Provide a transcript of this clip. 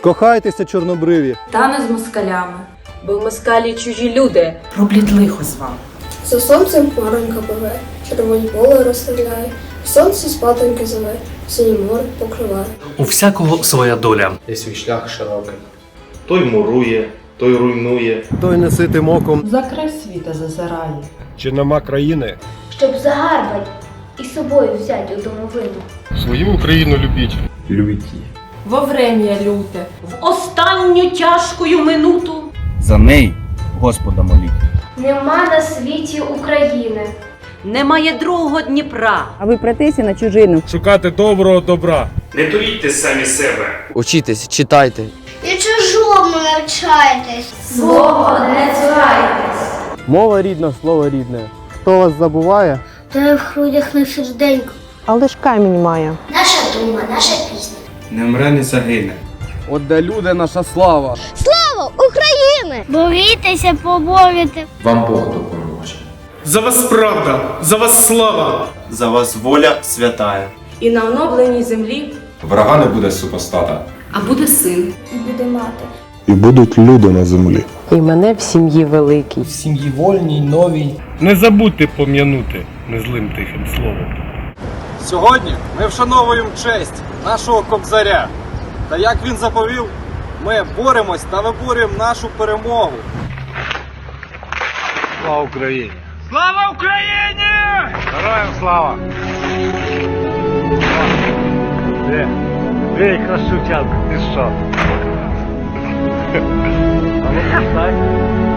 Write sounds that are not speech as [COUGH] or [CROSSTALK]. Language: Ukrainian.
Кохайтеся, чорнобриві. Та не з москалями. Бо в москалі чужі люди. Роблять лихо з вами. За сонцем хмаронька пливе, червоні поле розстріляє, сонце спатоньки зове, синє море покриває. У всякого своя доля. і свій шлях широкий. Той мурує, той руйнує. Той не ситим оком. За край світа зазирає. Чи нема країни? щоб загарбать і собою взять у домовину. Свою Україну любіть. Любіть Во врем'я люте, в останню тяжкою минуту. За неї Господа моліть. Нема на світі України. Немає другого Дніпра. А ви претеся на чужину. Шукати доброго добра. Не турітьте самі себе. Учітесь, читайте. І чужому навчайтесь. Свого не цурайтесь. Мова рідна, слово рідне. Хто вас забуває? Та в грудях не серденько. Але ж камінь має. Наша дума, наша пісня. Не мре, не загине. От де люди наша слава. Слава України! Борітеся, поборете. Вам Бог допоможе. За вас правда, за вас слава. За вас воля святая. І на оновленій землі. Врага не буде супостата. А буде син. І буде мати. І будуть люди на землі. І мене в сім'ї великій. В сім'ї вольній, новій. Не забудьте пом'янути незлим тихим словом. Сьогодні ми вшановуємо честь нашого кобзаря. Та як він заповів, ми боремось та виборюємо нашу перемогу. Слава Україні! Слава Україні! Героям слава! Де? Де якраз шутянка? Ти що? [LAUGHS] А ну.